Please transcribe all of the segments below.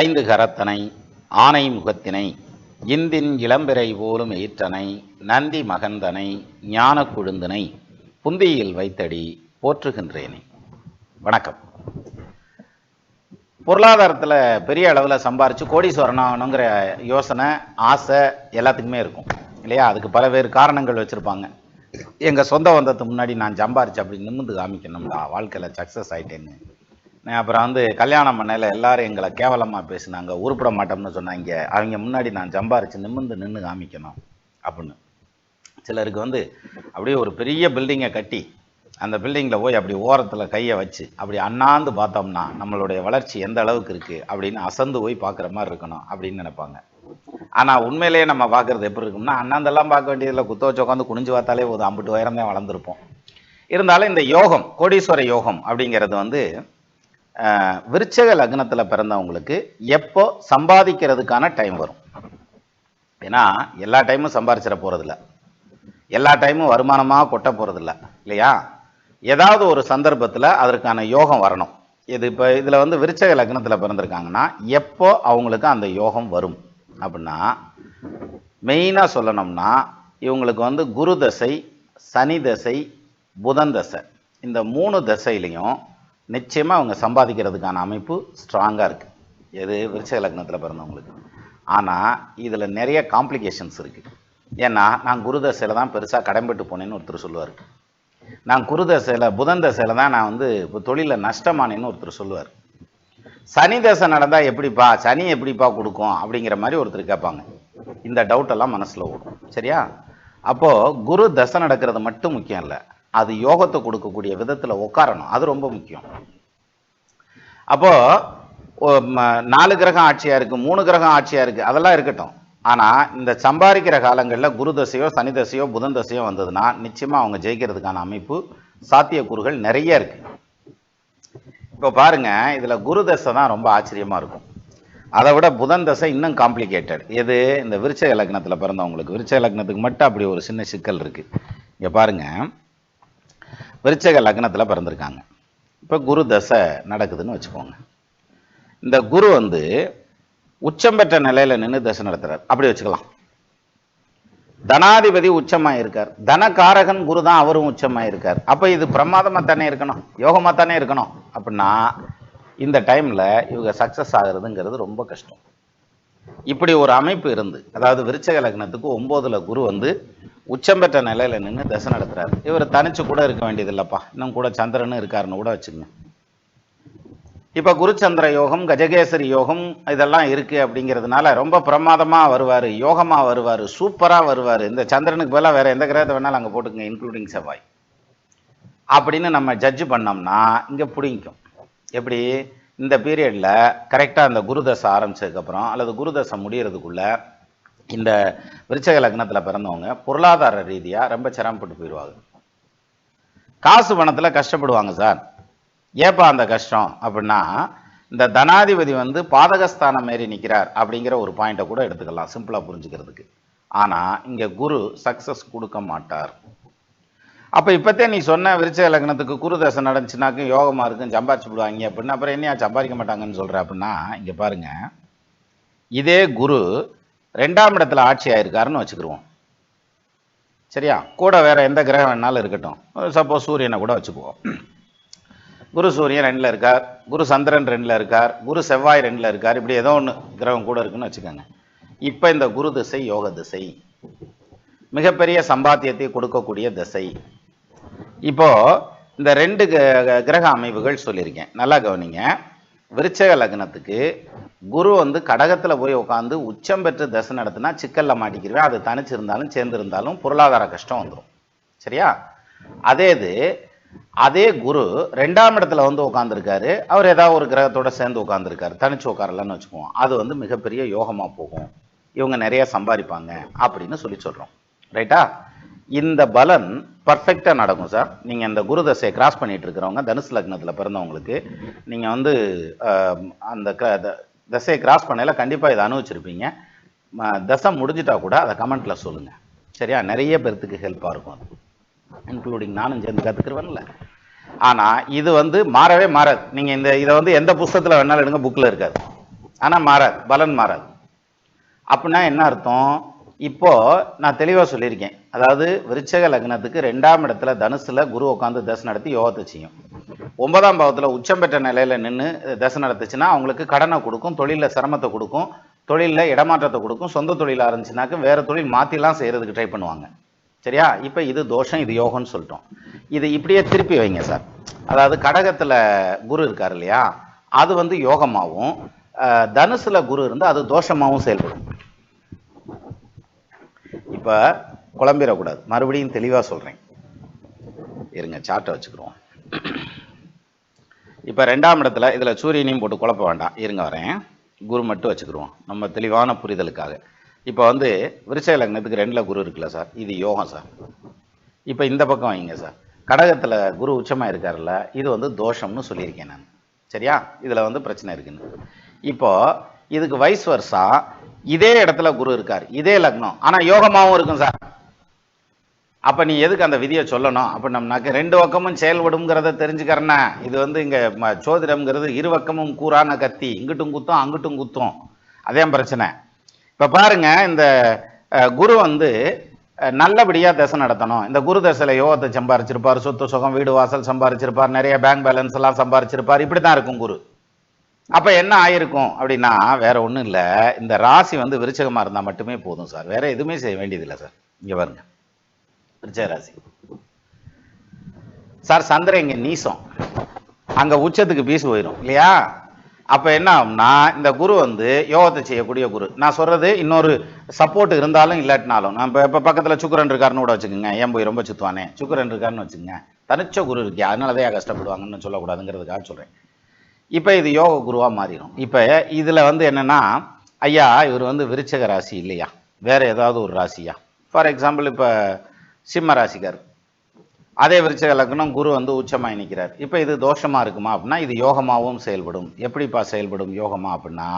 ஐந்து கரத்தனை ஆனை முகத்தினை இந்தின் இளம்பிறை போலும் ஈற்றனை நந்தி மகந்தனை ஞான குழுந்தனை புந்தியில் வைத்தடி போற்றுகின்றேனே. வணக்கம். பொருளாதாரத்தில் பெரிய அளவில் சம்பாரித்து கோடீஸ்வரன் ஆகணுங்கிற யோசனை ஆசை எல்லாத்துக்குமே இருக்கும். இல்லையா? அதுக்கு பல வேறு காரணங்கள் வச்சுருப்பாங்க. எங்கள் சொந்த வந்ததுக்கு முன்னாடி நான் சம்பாரிச்சு அப்படி நிமிந்து காமிக்கணும்டா வாழ்க்கையில் சக்ஸஸ் ஆயிட்டேன்னு. அப்புறம் வந்து கல்யாணம் பண்ணையில் எல்லாரும் எங்களை கேவலமாக பேசினாங்க உருப்பிட மாட்டோம்னு சொன்னாங்க. அவங்க முன்னாடி நான் சம்பாரித்து நிமிர்ந்து நின்று காமிக்கணும் அப்படின்னு. சிலருக்கு வந்து அப்படியே ஒரு பெரிய பில்டிங்கை கட்டி அந்த பில்டிங்கில் போய் அப்படி ஓரத்தில் கையை வச்சு அப்படி அண்ணாந்து பார்த்தோம்னா நம்மளுடைய வளர்ச்சி எந்த அளவுக்கு இருக்குது அப்படின்னு அசந்து போய் பார்க்குற மாதிரி இருக்கணும் அப்படின்னு நினைப்பாங்க. ஆனால் உண்மையிலேயே நம்ம பார்க்குறது எப்படி இருக்கும்னா அண்ணாந்தெல்லாம் பார்க்க வேண்டியதில்லை. குத்த வச்சு உட்காந்து குனிஞ்சு பார்த்தாலே ஒரு ஐம்பட்டு உயரம் தான் வளர்ந்துருப்போம். இருந்தாலும் இந்த யோகம் கோடீஸ்வர யோகம் அப்படிங்கிறது வந்து விருச்சக லக்னத்தில் பிறந்தவங்களுக்கு எப்போ சம்பாதிக்கிறதுக்கான டைம் வரும்? ஏன்னா எல்லா டைமும் சம்பாரிச்சிட போகிறதில்ல எல்லா டைமும் வருமானமாக கொட்ட போகிறதில்ல இல்லையா? ஏதாவது ஒரு சந்தர்ப்பத்தில் அதற்கான யோகம் வரணும். இது இப்போ இதில் வந்து விருச்சக லக்னத்தில் பிறந்திருக்காங்கன்னா எப்போ அவங்களுக்கு அந்த யோகம் வரும் அப்படின்னா மெயினாக சொல்லணும்னா இவங்களுக்கு வந்து குரு தசை சனி தசை புதன் தசை. இந்த மூணு தசையிலையும் நிச்சயமாக அவங்க சம்பாதிக்கிறதுக்கான அமைப்பு ஸ்ட்ராங்காக இருக்குது எது விருச்சக லக்னத்தில் பிறந்தவங்களுக்கு. ஆனால் இதில் நிறைய காம்ப்ளிகேஷன்ஸ் இருக்குது ஏன்னா நான் குரு தசையில் தான் பெருசாக கடன்பட்டு போனேன்னு ஒருத்தர் சொல்லுவார். நான் குரு தசையில் புதன் தசையில் தான் நான் வந்து இப்போ தொழிலில் நஷ்டமானேன்னு ஒருத்தர் சொல்லுவார். சனி தசை நடந்தால் எப்படிப்பா சனி எப்படிப்பா கொடுக்கும் அப்படிங்கிற மாதிரி ஒருத்தர் கேட்பாங்க. இந்த டவுட்டெல்லாம் மனசில் ஓடும். சரியா? அப்போது குரு தசை நடக்கிறது மட்டும் முக்கியம் இல்லை. அது யோகத்தை கொடுக்கக்கூடிய விதத்தில் உட்காரணும் அது ரொம்ப முக்கியம். அப்போது நாலு கிரகம் ஆட்சியாக இருக்குது மூணு கிரகம் ஆட்சியாக இருக்குது அதெல்லாம் இருக்கட்டும். ஆனால் இந்த சம்பாதிக்கிற காலங்களில் குரு தசையோ சனி தசையோ புதன் தசையோ வந்ததுன்னா நிச்சயமாக அவங்க ஜெயிக்கிறதுக்கான அமைப்பு சாத்தியக்கூறுகள் நிறைய இருக்குது இப்போ பாருங்க இதில் குரு தசை தான் ரொம்ப ஆச்சரியமாக இருக்கும். அதை விட புதன் தசை இன்னும் காம்ப்ளிகேட்டட் எது? இந்த விருச்ச இலக்கணத்தில் பிறந்தவங்களுக்கு. விருச்ச லக்னத்துக்கு மட்டும் அப்படி ஒரு சின்ன சிக்கல் இருக்குது இங்கே பாருங்க. விருச்சக லக்னத்தில் பிறந்திருக்காங்க. இப்போ குரு தசை நடக்குதுன்னு வச்சுக்கோங்க. இந்த குரு வந்து உச்சம் பெற்ற நிலையில் நின்று தசை நடத்துகிறார் அப்படி வச்சுக்கலாம். தனாதிபதி உச்சமாக இருக்கார். தனகாரகன் குரு தான் அவரும் உச்சமாக இருக்கார். அப்போ இது பிரமாதமாக தானே இருக்கணும்? யோகமாக தானே இருக்கணும்? அப்படின்னா இந்த டைமில் இவங்க சக்ஸஸ் ஆகுறதுங்கிறது ரொம்ப கஷ்டம். இப்படி ஒரு அமைப்பு இருந்து அதாவது விருச்சக லக்னத்துக்கு ஒம்போதுல குரு வந்து உச்சம் பெற்ற நிலையில நின்று தசை நடத்துறாரு. இவர் தனிச்சு கூட இருக்க வேண்டியது இல்லப்பா இன்னும் கூட சந்திரன் இருக்காருன்னு கூட வச்சுங்க இப்போ குருச்சந்திர யோகம் கஜகேசரி யோகம் இதெல்லாம் இருக்கு அப்படிங்கிறதுனால ரொம்ப பிரமாதமாக வருவார் யோகமாக வருவார் சூப்பராக வருவார். இந்த சந்திரனுக்கு பதிலாக வேற எந்த கிரகத்தை வேணாலும் அங்கே போட்டுங்க இன்க்ளூடிங் செவ்வாய். அப்படின்னு நம்ம ஜட்ஜ் பண்ணோம்னா இங்கே பிடிக்கும் எப்படி? இந்த பீரியடில் கரெக்டாக அந்த குருதசை ஆரம்பிச்சதுக்கப்புறம் அல்லது குருதசை முடியறதுக்குள்ள இந்த விருச்சக லக்னத்தில் பிறந்தவங்க பொருளாதார ரீதியாக ரொம்ப சிரமப்பட்டு போயிடுவாங்க. காசு பணத்தில் கஷ்டப்படுவாங்க சார். ஏப்பா அந்த கஷ்டம் அப்படின்னா இந்த தனாதிபதி வந்து பாதகஸ்தானம் மாரி நிற்கிறார் அப்படிங்கிற ஒரு பாயிண்ட்டை கூட எடுத்துக்கலாம் சிம்பிளாக புரிஞ்சுக்கிறதுக்கு. ஆனால் இங்கே குரு சக்ஸஸ் கொடுக்க மாட்டார். அப்போ இப்போத்தே நீ சொன்ன விருச்ச லக்னத்துக்கு குருதசை நடந்துச்சுனாக்கும் யோகமாக இருக்கும் சம்பாரிச்சு விடுவாங்க அப்படின்னு அப்புறம் என்னையா சம்பாதிக்க மாட்டாங்கன்னு சொல்கிற அப்படின்னா இங்கே பாருங்க. இதே குரு ரெண்டாம் இடத்துல ஆட்சி ஆயிருக்காருன்னு வச்சுக்கிருவோம். சரியா? கூட வேற எந்த கிரகம் வேணாலும் இருக்கட்டும். சப்போஸ் சூரியனை கூட வச்சுக்குவோம். குரு சூரியன் ரெண்டில் இருக்கார் குரு சந்திரன் ரெண்டில் இருக்கார் குரு செவ்வாய் ரெண்டில் இருக்கார் இப்படி ஏதோ ஒன்று கிரகம் கூட இருக்குன்னு வச்சுக்கோங்க. இப்போ இந்த குரு திசை யோக திசை. மிகப்பெரிய சம்பாத்தியத்தை கொடுக்கக்கூடிய திசை. இப்போ இந்த ரெண்டு கிரக அமைப்புகள் சொல்லியிருக்கேன். நல்லா கவனிங்க. விருச்சக லக்னத்துக்கு குரு வந்து கடகத்தில் போய் உட்காந்து உச்சம் பெற்று தசை நடத்தினா சிக்கலில் மாட்டிக்கிருவேன். அது தனிச்சிருந்தாலும் சேர்ந்திருந்தாலும் பொருளாதார கஷ்டம் வந்துடும் சரியா? அதே இது அதே குரு ரெண்டாம் இடத்துல வந்து உட்காந்துருக்காரு அவர் ஏதாவது ஒரு கிரகத்தோட சேர்ந்து உட்காந்துருக்காரு தனிச்சு உட்காரலன்னு வச்சுக்குவோம். அது வந்து மிகப்பெரிய யோகமா போகும். இவங்க நிறைய சம்பாதிப்பாங்க அப்படின்னு சொல்லி சொல்றோம். ரைட்டா? இந்த பலன் பர்ஃபெக்டாக நடக்கும் சார் நீங்கள் இந்த குரு தசையை கிராஸ் பண்ணிட்டு இருக்கிறவங்க தனுசு லக்னத்தில் பிறந்தவங்களுக்கு நீங்கள் வந்து அந்த க- த- தசையை கிராஸ் பண்ணையில் கண்டிப்பாக இதை அனுபவிச்சிருப்பீங்க. ம- தசை முடிஞ்சிட்டா கூட அதை கமெண்ட்டில் சொல்லுங்கள் சரியா? நிறைய பேர்த்துக்கு ஹெல்ப்பாக இருக்கும் அது. இன்க்ளூடிங் நானும் சேர்ந்து கற்றுக்குருவேன்ல ஆனால் இது வந்து மாறவே மாறாது. நீங்கள் இந்த இதை வந்து எந்த புஸ்தகத்தில் வேணாலும் எடுங்க புக்கில் இருக்காது. ஆனால் மாறாது. பலன் மாறாது. அப்படின்னா என்ன அர்த்தம்? இப்போ நான் தெளிவாக சொல்லியிருக்கேன். அதாவது விருச்சக லக்னத்துக்கு ரெண்டாம் இடத்துல தனுசில் குரு உட்காந்து தசை நடத்தி யோகத்தை செய்யும். ஒன்பதாம் பாவத்தில் உச்சம் பெற்ற நிலையில் நின்று தசை நடத்துச்சுன்னா அவங்களுக்கு கடனை கொடுக்கும் தொழிலில் சிரமத்தை கொடுக்கும் தொழிலில் இடமாற்றத்தை கொடுக்கும் சொந்த தொழிலாக இருந்துச்சுனாக்க வேறு தொழில் மாற்றிலாம் செய்கிறதுக்கு ட்ரை பண்ணுவாங்க. சரியா? இப்போ இது தோஷம் இது யோகம்னு சொல்லிட்டோம். இது இப்படியே திருப்பி வைங்க சார். அதாவது கடகத்தில் குரு இருக்கார் இல்லையா? அது வந்து யோகமாகவும் தனுசில் குரு இருந்தால் அது தோஷமாகவும் செயல்படும். இப்போ குழம்பிடக்கூடாது. மறுபடியும் தெளிவாக சொல்கிறேன் இருங்க சார்ட்டை வச்சுக்கிறோம் இப்போ ரெண்டாம் இடத்துல இதில் சூரியனையும் போட்டு குழப்ப வேண்டாம். இருங்க வரேன். குரு மட்டும் வச்சுக்கிருவோம் நம்ம தெளிவான புரிதலுக்காக. இப்போ வந்து விருச்சக லக்னத்துக்கு ரெண்டில் குரு இருக்குல்ல சார்? இது யோகம் சார். இப்போ இந்த பக்கம் வைங்க சார். கடகத்தில் குரு உச்சமாக இருக்காருல்ல இது வந்து தோஷம்னு சொல்லியிருக்கேன் நான். சரியா? இதில் வந்து பிரச்சனை இருக்குன்னு. இப்போ இதுக்கு வைஸ் வருஷா இதே இடத்துல குரு இருக்கார் இதே லக்னம். ஆனால் யோகமாகவும் இருக்கும் சார். அப்போ நீ எதுக்கு அந்த விதியை சொல்லணும்? அப்போ அப்படின்னம்னாக்க ரெண்டு பக்கமும் செயல்படுங்கிறத தெரிஞ்சுக்கிறேன்னா இது வந்து இங்கே சோதிடம்ங்கிறது இரு பக்கமும் கூறான கத்தி. இங்கிட்டும் குத்தும் அங்கிட்டும் குத்தும். அதே பிரச்சனை. இப்போ பாருங்க இந்த குரு வந்து நல்லபடியாக தசை நடத்தணும். இந்த குரு தசையில் யோகத்தை சம்பாரிச்சிருப்பார் சொத்து சுகம் வீடு வாசல் சம்பாரிச்சிருப்பார் நிறைய பேங்க் பேலன்ஸ் எல்லாம் சம்பாரிச்சிருப்பார். இப்படி தான் இருக்கும் குரு. அப்போ என்ன ஆயிருக்கும் அப்படின்னா வேற ஒன்றும் இல்லை. இந்த ராசி வந்து விருச்சகமாக இருந்தால் மட்டுமே போதும் சார். வேற எதுவுமே செய்ய வேண்டியதில்லை சார். இங்கே பாருங்க. விருச்சக ராசி. சார் சந்திரன் இங்கே நீசம். அங்கே உச்சத்துக்கு பீஸ் போயிடும் இல்லையா? அப்போ என்ன ஆகும்னா இந்த குரு வந்து யோகத்தை செய்யக்கூடிய குரு. நான் சொல்கிறது இன்னொரு சப்போர்ட் இருந்தாலும் இல்லாட்டினாலும். நான் இப்போ இப்போ பக்கத்தில் சுக்கரன் இருக்காருன்னு கூட வச்சுக்கோங்க. ஏன் போய் ரொம்ப சுத்துவானே? சுக்கிரன் இருக்காருன்னு வச்சுக்கோங்க. தனிச்ச குரு இருக்கே. அதனாலதான் தான் கஷ்டப்படுவாங்கன்னு சொல்லக்கூடாதுங்கிறதுக்காக சொல்கிறேன் இப்போ இது யோக குருவாக மாறிடும். இப்போ இதில் வந்து என்னென்னா ஐயா இவர் வந்து விருச்சக ராசி இல்லையா? வேறு ஏதாவது ஒரு ராசியா? ஃபார் எக்ஸாம்பிள் இப்போ சிம்ம ராசிக்கார். அதே விருச்சக லக்னம் குரு வந்து உச்சமாக நிற்கிறார் இப்போ இது தோஷமாக இருக்குமா அப்படின்னா இது யோகமாகவும் செயல்படும். எப்படிப்பா செயல்படும் யோகமாக அப்படின்னா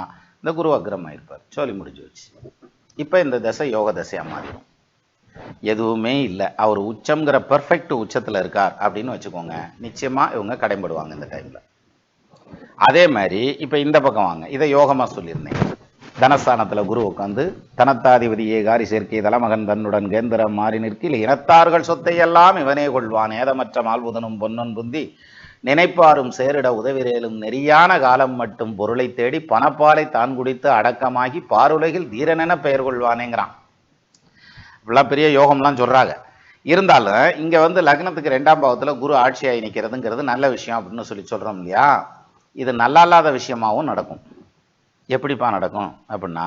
இந்த குரு அக்ரமாக இருப்பார். சொல்லி முடிஞ்சு வச்சு இப்போ இந்த தசை யோக தசையாக மாறிடும். எதுவுமே இல்லை. அவர் உச்சம்ங்கிற பர்ஃபெக்ட் உச்சத்தில் இருக்கார் அப்படின்னு வச்சுக்கோங்க. நிச்சயமாக இவங்க கடைபடுவாங்க இந்த டைமில் அதே மாதிரி இப்ப இந்த பக்கம் வாங்க. இதை யோகமா சொல்லியிருந்தேன். தனஸ்தானத்துல குரு உட்காந்து தனத்தாதிபதி ஏகாரி சேர்க்கை தலமகன் தன்னுடன் கேந்திரம் மாறி நிற்கில் இனத்தார்கள் சொத்தை எல்லாம் இவனே கொள்வான். ஏதமற்ற மால்புதனும் பொன்னன் புந்தி நினைப்பாரும் சேரிட உதவிரேலும் நெறியான காலம் மட்டும் பொருளை தேடி பணப்பாலை தான் குடித்து அடக்கமாகி பாருலகில் தீரனென பெயர் கொள்வானேங்கிறான். இப்படிலாம் பெரிய யோகம்லாம் சொல்றாங்க. இருந்தாலும் இங்க வந்து லக்னத்துக்கு ரெண்டாம் பாவத்துல குரு ஆட்சியாகி நிற்கிறதுங்கிறது நல்ல விஷயம் அப்படின்னு சொல்லி சொல்றோம் இல்லையா? இது நல்லா இல்லாத விஷயமாவும் நடக்கும். எப்படிப்பா நடக்கும்? அப்படின்னா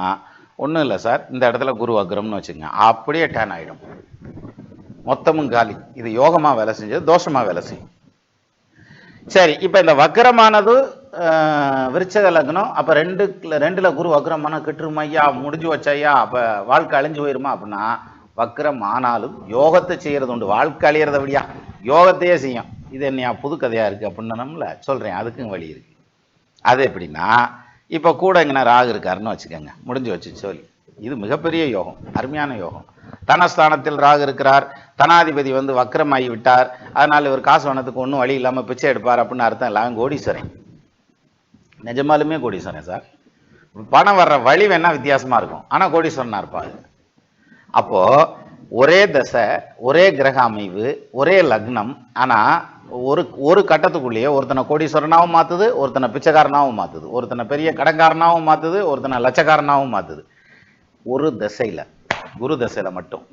ஒன்றும் இல்லை சார். இந்த இடத்துல குரு அக்ரம்னு வச்சுங்க அப்படியே டேன் ஆயிடும். மொத்தமும் காலி. இது யோகமா வேலை செஞ்சது தோஷமா வேலை செய்யும். சரி இப்போ இந்த வக்ரமானது விருச்சக லக்னம் அப்போ ரெண்டு ரெண்டுல குரு வக்ரமான கிட்டுருமா ஐயா முடிஞ்சு வச்சாயா அப்போ வாழ்க்கை அழிஞ்சு போயிருமா அப்படின்னா வக்ரம் ஆனாலும் யோகத்தை செய்யறது உண்டு. வாழ்க்கை அழியிறத விடியா யோகத்தையே செய்யும். இது என்னையா புது கதையா இருக்கு அப்படின்னு நம்மள சொல்றேன். அதுக்கும் வழி இருக்குது அது எப்படின்னா இப்போ கூட எங்கன்னா ராகு இருக்காருன்னு வச்சுக்கோங்க. முடிஞ்சு வச்சு சொல்லி. இது மிகப்பெரிய யோகம் அருமையான யோகம். தனஸ்தானத்தில் ராகு இருக்கிறார். தனாதிபதி வந்து வக்ரமாகி விட்டார். அதனால் இவர் காசு வனத்துக்கு ஒன்றும் வழி இல்லாமல் பிச்சை எடுப்பார் அப்படின்னு அர்த்தம் இல்லாமல் கோடீஸ்வரன். நிஜமாலுமே கோடீஸ்வரன் சார். பணம் வர்ற வழி வேணால் வித்தியாசமாக இருக்கும். ஆனால் கோடீஸ்வரனாக இருப்பார். அப்போது ஒரே தசை ஒரே கிரக அமைவு ஒரே லக்னம் ஆனால் ஒரு ஒரு கட்டத்துக்குள்ளேயே ஒருத்தனை கோடீஸ்வரனாவும் மாத்துது ஒருத்தனை பிச்சைக்காரனாவும் மாத்துது. ஒருத்தனை பெரிய கடன்காரனாவும் மாத்துது ஒருத்தனை லட்சக்காரனாவும் மாத்துது. ஒரு திசையில் குரு திசையில் மட்டும்.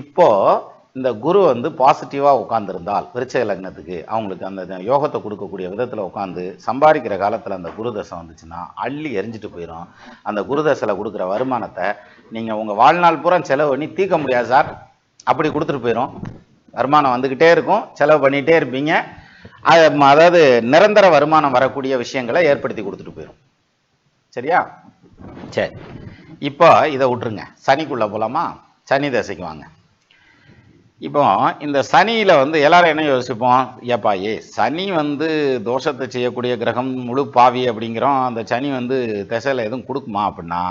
இப்போ இந்த குரு வந்து பாசிட்டிவாக உட்காந்துருந்தால் விருச்சக லக்னத்துக்கு அவங்களுக்கு அந்த யோகத்தை கொடுக்கக்கூடிய விதத்துல உட்காந்து சம்பாதிக்கிற காலத்துல அந்த குரு தசை வந்துச்சுன்னா அள்ளி எரிஞ்சிட்டு போயிடும் அந்த குரு தசையில கொடுக்குற வருமானத்தை நீங்க உங்க வாழ்நாள் பூரா செலவு பண்ணி தீர்க்க முடியாது சார். அப்படி கொடுத்துட்டு போயிடும் வருமானம் வந்துகிட்டே இருக்கும். செலவு பண்ணிகிட்டே இருப்பீங்க. அது அதாவது நிரந்தர வருமானம் வரக்கூடிய விஷயங்களை ஏற்படுத்தி கொடுத்துட்டு போயிடும் சரியா? சரி. இப்போ இதை விட்டுருங்க. சனிக்குள்ள போகலாமா சனி தசைக்கு வாங்க. இப்போ இந்த சனியில வந்து எல்லாரும் என்ன யோசிப்போம்? ஏப்பா ஏ சனி வந்து தோஷத்தை செய்யக்கூடிய கிரகம் முழு பாவி அப்படிங்கிறோம். அந்த சனி வந்து திசையில எதுவும் கொடுக்குமா அப்படின்னா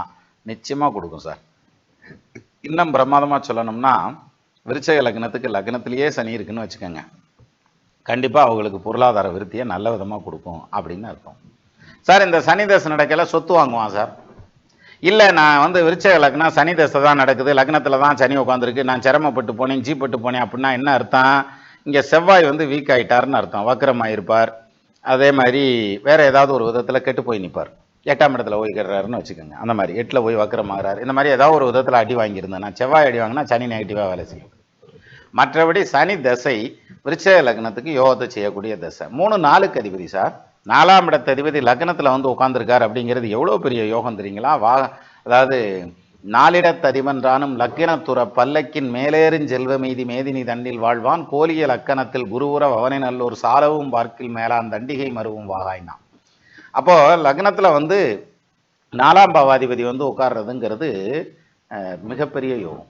நிச்சயமா கொடுக்கும் சார். இன்னும் பிரமாதமா சொல்லணும்னா விருச்சக லக்னத்துக்கு லக்னத்திலேயே சனி இருக்குன்னு வச்சுக்கோங்க. கண்டிப்பாக அவங்களுக்கு பொருளாதார விருத்தியை நல்ல விதமாக கொடுக்கும் அப்படின்னு அர்த்தம். சார் இந்த சனி தசை நடக்கல சொத்து வாங்குவான் சார். இல்லை நான் வந்து விருச்சக லக்னம் சனி தசை தான் நடக்குது லக்னத்தில் தான் சனி உட்காந்துருக்கு நான் சிரமப்பட்டு போனேன் ஜீப்பட்டு போனேன் அப்படின்னா என்ன அர்த்தம்? இங்கே செவ்வாய் வந்து வீக் ஆகிட்டார்னு அர்த்தம் வக்கரமாயிருப்பார். அதே மாதிரி வேறு ஏதாவது ஒரு விதத்தில் கெட்டு போய் நிற்பார் எட்டாம் இடத்துல போய் கெடுறாருன்னு வச்சுக்கோங்க. அந்த மாதிரி எட்டில் போய் வக்கரமாகறாரு. இந்த மாதிரி ஏதாவது ஒரு விதத்தில் அடி வாங்கியிருந்தேன் நான் செவ்வாய் அடி வாங்கினா சனி நெகட்டிவாக வேலை செய்யும். மற்றபடி சனி தசை விருச்சக லக்னத்துக்கு யோகத்தை செய்யக்கூடிய தசை. மூணு நாளுக்கு அதிபதி சார். நாலாம் இடத்த அதிபதி லக்னத்தில் வந்து உட்காந்துருக்கார் அப்படிங்கிறது எவ்வளோ பெரிய யோகம் தெரியுங்களா? வா அதாவது நாளிடத்ததிபன்றானும் லக்கினத்துற பல்லக்கின் மேலேறும் செல்வ மீதி மேதினி தண்டில் வாழ்வான். கோலிய லக்கணத்தில் குருவுற பவனை நல்லூர் சாலவும் பார்க்கில் மேலான் தண்டிகை மருவும் வாகாய்னான் அப்போ லக்னத்தில் வந்து நாலாம் பாவாதிபதி வந்து உட்கார்றதுங்கிறது மிகப்பெரிய யோகம்.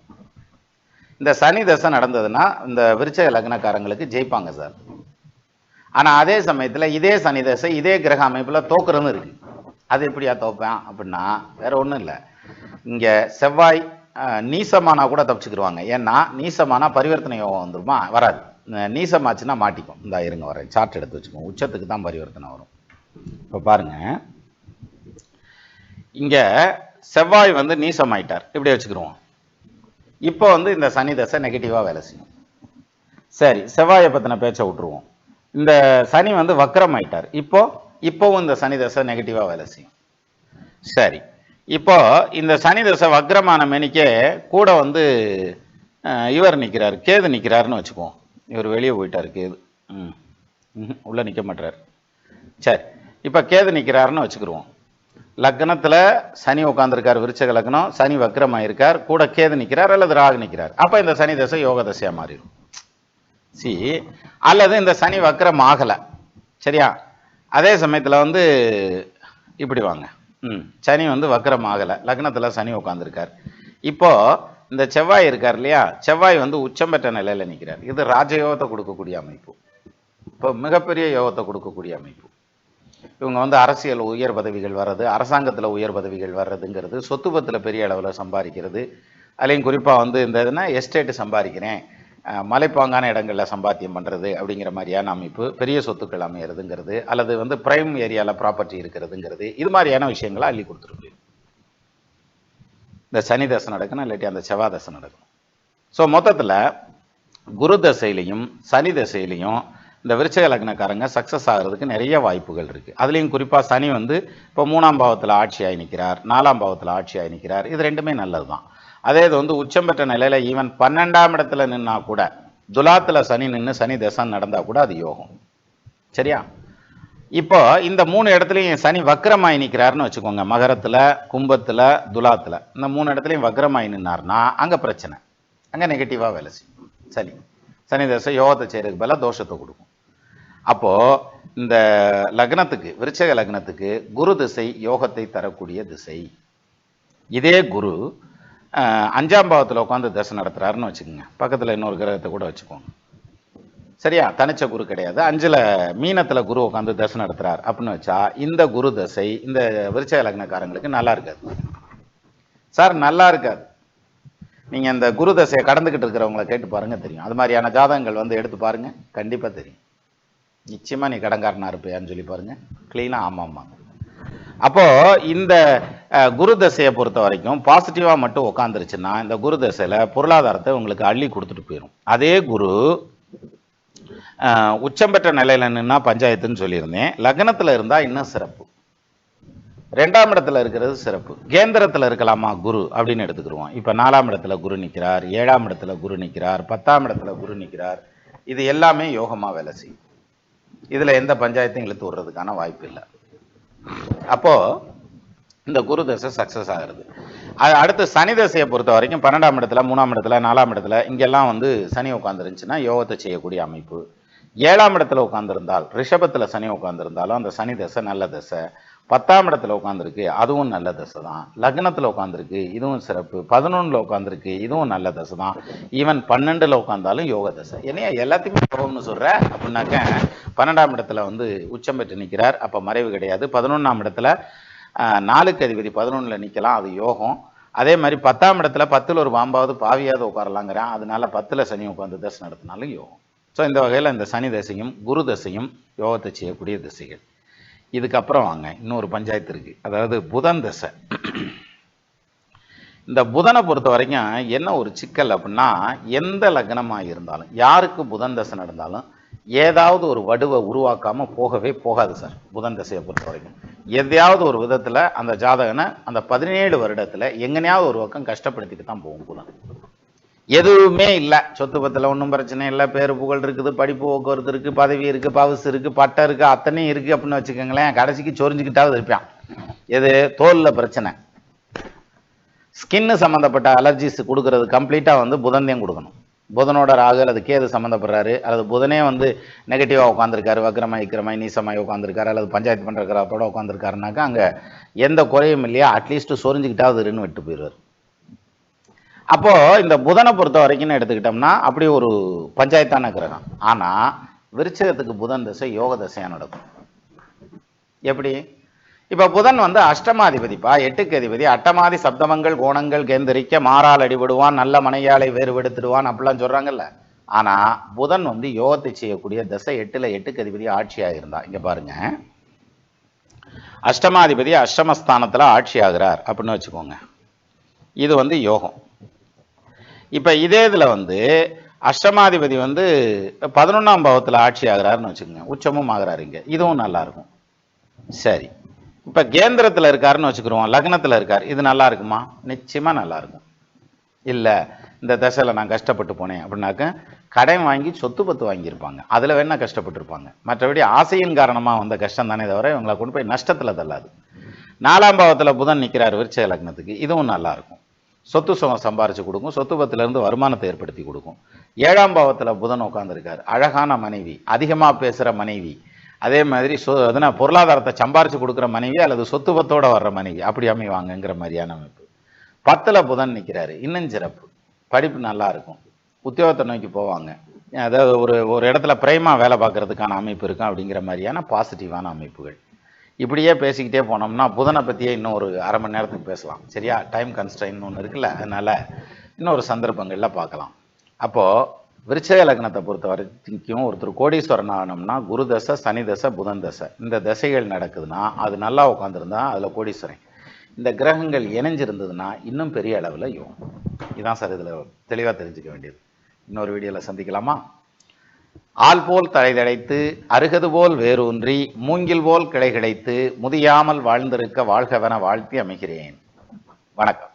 இந்த சனி தசை நடந்ததுன்னா இந்த விருச்சக லக்னக்காரங்களுக்கு ஜெயிப்பாங்க சார். ஆனால் அதே சமயத்தில் இதே சனி தசை இதே கிரக அமைப்பில் தோக்குறதும் இருக்கு. அது எப்படியா தோப்பேன் அப்படின்னா வேற ஒன்றும் இல்லை. இங்கே செவ்வாய் நீசமானா கூட தப்பிச்சுக்கிடுவாங்க ஏன்னா நீசமானா பரிவர்த்தனை யோகம் வந்துருமா? வராது. நீசமாச்சுன்னா மாட்டிக்கும். இந்த இருங்க வரேன் சார்ட் எடுத்து வச்சுக்கோங்க. உச்சத்துக்கு தான் பரிவர்த்தனை வரும். இப்போ பாருங்க. இங்கே செவ்வாய் வந்து நீசமாயிட்டார். இப்படி வச்சுக்கிருவோம். இப்போ வந்து இந்த சனி தசை நெகட்டிவாக வேலை செய்யும். சரி செவ்வாயை பற்றின பேச்சை விட்டுருவோம். இந்த சனி வந்து வக்கரம் ஆயிட்டார். இப்போ இப்போவும் இந்த சனி தசை நெகட்டிவாக வேலை செய்யும். சரி இப்போ இந்த சனி தசை வக்ரமான மேனிக்கே கூட வந்து இவர் நிற்கிறார் கேது நிற்கிறாருன்னு வச்சுக்குவோம். இவர் வெளியே போயிட்டார் கேது. ம் உள்ளே நிற்க மாட்டார் சரி இப்போ கேது நிற்கிறாருன்னு வச்சுக்கிடுவோம் லக்னத்தில் சனி உட்காந்துருக்கார் விருச்சக லக்னம். சனி வக்ரமாயிருக்கார் கூட கேது நிற்கிறார் அல்லது ராகு நிற்கிறார் அப்போ இந்த சனி தசை யோக தசையாக மாறிடும். சி அல்லது இந்த சனி வக்ரம் ஆகலை. சரியா? அதே சமயத்தில் வந்து இப்படி வாங்க. ம் சனி வந்து வக்ரம் ஆகலை. லக்னத்தில் சனி உட்காந்துருக்கார் இப்போது இந்த செவ்வாய் இருக்கார் இல்லையா? செவ்வாய் வந்து உச்சம் பெற்ற நிலையில் நிற்கிறார் இது ராஜயோகத்தை கொடுக்கக்கூடிய அமைப்பு. இப்போ மிகப்பெரிய யோகத்தை கொடுக்கக்கூடிய அமைப்பு. இவங்க வந்து அரசியல் உயர் பதவிகள் வர்றது அரசாங்கத்தில் உயர் பதவிகள் வர்றதுங்கிறது சொத்து பத்தில் பெரிய அளவில் சம்பாதிக்கிறது. அதுலேயும் குறிப்பாக வந்து இந்த இதுனா எஸ்டேட்டு சம்பாதிக்கிறேன் மலைப்பாங்கான இடங்களில் சம்பாத்தியம் பண்ணுறது அப்படிங்கிற மாதிரியான அமைப்பு பெரிய சொத்துக்கள் அமையிறதுங்கிறது அல்லது வந்து பிரைம் ஏரியாவில் ப்ராப்பர்ட்டி இருக்கிறதுங்கிறது இது மாதிரியான விஷயங்களை அள்ளி கொடுத்துருக்கு. இந்த சனி தசை நடக்கணும் இல்லாட்டி அந்த செவ்வாய் தசை நடக்கணும் ஸோ மொத்தத்தில் குரு தசையிலையும் சனி தசையிலையும் இந்த விருச்சக லக்னக்காரங்க சக்ஸஸ் ஆகிறதுக்கு நிறைய வாய்ப்புகள் இருக்குது அதுலேயும் குறிப்பாக சனி வந்து இப்போ மூணாம் பாவத்தில் ஆட்சியாகி நிற்கிறார் நாலாம் பாவத்தில் ஆட்சியாகி நிற்கிறார் இது ரெண்டுமே நல்லது தான் அதே இது வந்து உச்சம் பெற்ற நிலையில் ஈவன் பன்னெண்டாம் இடத்துல நின்னா கூட துலாத்தில் சனி நின்று சனி தசம் நடந்தால் கூட அது யோகம். சரியா? இப்போ இந்த மூணு இடத்துலையும் சனி வக்கரமாய் நிற்கிறாருன்னு வச்சுக்கோங்க. மகரத்தில் கும்பத்தில் துலாத்தில். இந்த மூணு இடத்துலையும் வக்கரமாய் நின்னார்னா அங்கே பிரச்சனை. அங்கே நெகட்டிவாக வேலை செய்யும். சனி. சனி தசை யோகத்தை செய்கிறதுக்கு பதிலாக தோஷத்தை கொடுக்கும். அப்போ இந்த லக்னத்துக்கு விருச்சக லக்னத்துக்கு குரு திசை யோகத்தை தரக்கூடிய திசை. இதே குரு அஹ், அஞ்சாம் பாவத்தில் உட்காந்து தசை நடத்துறாருன்னு வச்சுக்கோங்க. பக்கத்தில் இன்னொரு கிரகத்தை கூட வச்சுக்கோங்க. சரியா? தனிச்ச குரு கிடையாது. அஞ்சுல மீனத்துல குரு உட்காந்து தசை நடத்துகிறார் அப்படின்னு வச்சா இந்த குரு தசை இந்த விருச்சக லக்னக்காரங்களுக்கு நல்லா இருக்காது. சார் நல்லா இருக்காது. நீங்க இந்த குரு தசையை கடந்துக்கிட்டு இருக்கிறவங்கள கேட்டு பாருங்க தெரியும். அது மாதிரியான ஜாதகங்கள் வந்து எடுத்து பாருங்க. கண்டிப்பா தெரியும். நிச்சயமா நீ கடங்காரனாக இருப்பியான்னு சொல்லி பாருங்க. கிளீனா ஆமாம்மா அப்போ இந்த குரு தசையை பொறுத்த வரைக்கும் பாசிட்டிவாக மட்டும் உட்காந்துருச்சுன்னா இந்த குரு தசையில பொருளாதாரத்தை உங்களுக்கு அள்ளி கொடுத்துட்டு போயிடும் அதே குரு உச்சம் பெற்ற நிலையில நின்னா பஞ்சாயத்துன்னு சொல்லியிருந்தேன். லக்னத்துல இருந்தா இன்னும் சிறப்பு. ரெண்டாம் இடத்துல இருக்கிறது சிறப்பு. கேந்திரத்துல இருக்கலாமா குரு அப்படின்னு எடுத்துக்கிடுவோம். இப்ப நாலாம் இடத்துல குரு நிற்கிறார் ஏழாம் இடத்துல குரு நிற்கிறார் பத்தாம் இடத்துல குரு நிற்கிறார் இது எல்லாமே யோகமா வேலை செய்யும். இதுல எந்த பஞ்சாயத்தையும் இழுத்து விடுறதுக்கான வாய்ப்பு இல்லை. அப்போ இந்த குரு தசை சக்சஸ் ஆகிறது. அது அடுத்து சனி தசையை பொறுத்த வரைக்கும் பன்னெண்டாம் இடத்துல மூணாம் இடத்துல நாலாம் இடத்துல இங்கெல்லாம் வந்து சனி உட்காந்துருந்துச்சுன்னா யோகத்தை செய்யக்கூடிய அமைப்பு. ஏழாம் இடத்துல உட்காந்துருந்தால் ரிஷபத்தில் சனி உட்காந்துருந்தாலும் அந்த சனி தசை நல்ல தசை. பத்தாம் இடத்துல உட்காந்துருக்கு அதுவும் நல்ல தசை தான். லக்னத்தில் உட்காந்துருக்கு இதுவும் சிறப்பு. பதினொன்றில் உட்காந்துருக்கு இதுவும் நல்ல தசை தான். ஈவன் பன்னெண்டில் உட்காந்தாலும் யோக தசை. என்னையா எல்லாத்தையுமே யோகம்னு சொல்கிற அப்படின்னாக்க பன்னெண்டாம் இடத்துல வந்து உச்சம் பெற்று நிற்கிறார் அப்போ மறைவு கிடையாது. பதினொன்றாம் இடத்துல நாலுக்கு அதிபதி பதினொன்றில் நிற்கலாம் அது யோகம். அதே மாதிரி பத்தாம் இடத்துல பத்தில் ஒரு பாம்பாவது பாவியாவது உட்காரலாங்கிறான். அதனால பத்தில் சனி உட்காந்து தசை நடத்தினாலும் யோகம். ஸோ இந்த வகையில் இந்த சனி தசையும் குரு தசையும் யோகத்தை செய்யக்கூடிய திசைகள். இதுக்கப்புறம் வாங்க இன்னொரு பஞ்சாயத்து இருக்கு. அதாவது புதன் தசை. இந்த புதனை பொறுத்த வரைக்கும் என்ன ஒரு சிக்கல் அப்படின்னா எந்த லக்னமாக இருந்தாலும் யாருக்கு புதன் தசை நடந்தாலும் ஏதாவது ஒரு வடுவை உருவாக்காமல் போகவே போகாது சார் புதன் தசையை பொறுத்த வரைக்கும். எதையாவது ஒரு விதத்தில் அந்த ஜாதகனை அந்த பதினேழு வருடத்தில் எங்கனையாவது ஒரு பக்கம் கஷ்டப்படுத்திட்டு தான் போகும் புதன். எதுவுமே இல்லை. சொத்து பத்தில் ஒன்றும் பிரச்சனை இல்லை. பேர் புகழ் இருக்குது படிப்பு போக்குவரத்து இருக்குது பதவி இருக்கு பவுசு இருக்குது பட்டம் இருக்குது அத்தனையும் இருக்குது அப்படின்னு வச்சுக்கோங்களேன். கடைசிக்கு சொரிஞ்சுக்கிட்டாவது இருப்பான். எது? தோல்ல பிரச்சனை. ஸ்கின்னு சம்மந்தப்பட்ட அலர்ஜிஸ் கொடுக்கறது கம்ப்ளீட்டாக வந்து புதன்தையும் கொடுக்கணும். புதனோட ராகு அல்லது கேது சம்மந்தப்படுறாரு அல்லது புதனே வந்து நெகட்டிவாக உட்காந்துருக்காரு வக்ரமாய் இக்கிரமாய் நீசமாய் உட்காந்துருக்காரு அல்லது பஞ்சாயத்து பண்ணுறக்கிறப்போட உட்காந்துருக்காருனாக்கா அங்கே எந்த குறையும் இல்லையா? அட்லீஸ்ட் சொரிஞ்சுக்கிட்டாவது இருன்னு விட்டு போயிடுவார். அப்போ இந்த புதனை பொறுத்த வரைக்கும் எடுத்துக்கிட்டோம்னா அப்படி ஒரு பஞ்சாயத்தான கிரகம். ஆனா விருச்சகத்துக்கு புதன் தசை யோக தசையா நடக்கும். எப்படி? இப்ப புதன் வந்து அஷ்டமாதிபதிப்பா எட்டுக்கு அதிபதி அட்டமாதி சப்தமங்கள் கோணங்கள் கேந்திரிக்க மாறால் அடிபடுவான் நல்ல மனையாளை வேறுபடுத்திடுவான் அப்படிலாம் சொல்றாங்கல்ல. ஆனா புதன் வந்து யோகத்தை செய்யக்கூடிய தசை எட்டுல எட்டுக்கு அதிபதி ஆட்சியாக இருந்தா இங்க பாருங்க. அஷ்டமாதிபதி அஷ்டமஸ்தானத்துல ஆட்சி ஆகிறார் அப்படின்னு வச்சுக்கோங்க. இது வந்து யோகம். இப்போ இதே இதில் வந்து அஷ்டமாதிபதி வந்து பதினொன்னாம் பாவத்தில் ஆட்சி ஆகிறாருன்னு வச்சுக்கோங்க. உச்சமும் ஆகிறாரு இங்கே. இதுவும் நல்லாயிருக்கும் சரி. இப்போ கேந்திரத்தில் இருக்காருன்னு வச்சுக்கிறோம் லக்னத்தில் இருக்கார். இது நல்லா இருக்குமா? நிச்சயமாக நல்லாயிருக்கும் இல்லை இந்த தசையில் நான் கஷ்டப்பட்டு போனேன் அப்படின்னாக்க கடன் வாங்கி சொத்து பத்து வாங்கியிருப்பாங்க. அதில் வேணால் கஷ்டப்பட்டிருப்பாங்க. மற்றபடி ஆசையின் காரணமாக வந்த கஷ்டம் தானே தவிர இவங்களை கொண்டு போய் நஷ்டத்தில் தள்ளாது. நாலாம் பாவத்தில் புதன் நிற்கிறார் விருச்ச லக்னத்துக்கு. இதுவும் நல்லாயிருக்கும் சொத்து சுகம் சம்பாரிச்சு கொடுக்கும். சொத்து பத்துல இருந்து வருமானத்தை ஏற்படுத்தி கொடுக்கும். ஏழாம் பாவத்தில் புதன் உட்காந்துருக்கார் அழகான மனைவி அதிகமா பேசுற மனைவி. அதே மாதிரி சொ அதனா பொருளாதாரத்தை சம்பாரிச்சு கொடுக்குற மனைவி அல்லது சொத்து பத்தோடு வர்ற மனைவி. அப்படி அமைவாங்கங்கிற மாதிரியான அமைப்பு. பத்துல புதன் நிக்கிறாரு. இன்னும் சிறப்பு. படிப்பு நல்லா இருக்கும். உத்தியோகத்தை நோக்கி போவாங்க. அதாவது ஒரு ஒரு இடத்துல பிரேமா வேலை பார்க்கறதுக்கான அமைப்பு இருக்கும் அப்படிங்கிற மாதிரியான பாசிட்டிவான அமைப்புகள். இப்படியே பேசிக்கிட்டே போனோம்னா புதனை பற்றியே இன்னும் ஒரு அரை மணி நேரத்துக்கு பேசலாம். சரியா? டைம் கன்ஸ்டைன் ஒன்று இருக்குல்ல அதனால் இன்னொரு சந்தர்ப்பங்களில் பார்க்கலாம். அப்போது விருச்சக லக்னத்தை பொறுத்த வரைக்கும் ஒருத்தர் கோடீஸ்வரன் ஆகணும்னா குரு தசை சனி தசை புதன் தசை. இந்த தசைகள் நடக்குதுன்னா அது நல்லா உட்காந்துருந்தா அதில் கோடீஸ்வரன். இந்த கிரகங்கள் இணைஞ்சிருந்ததுன்னா இன்னும் பெரிய அளவில் யோகம். இதான் சார் இதில் தெளிவாக தெரிஞ்சுக்க வேண்டியது. இன்னொரு வீடியோவில் சந்திக்கலாமா? ஆள் போல் தலைதடைத்து அருகது போல் வேரூன்றி மூங்கில் போல் கிளை கிடைத்து முதியாமல் வாழ்ந்திருக்க வாழ்கவென வாழ்த்தி அமைகிறேன். வணக்கம்.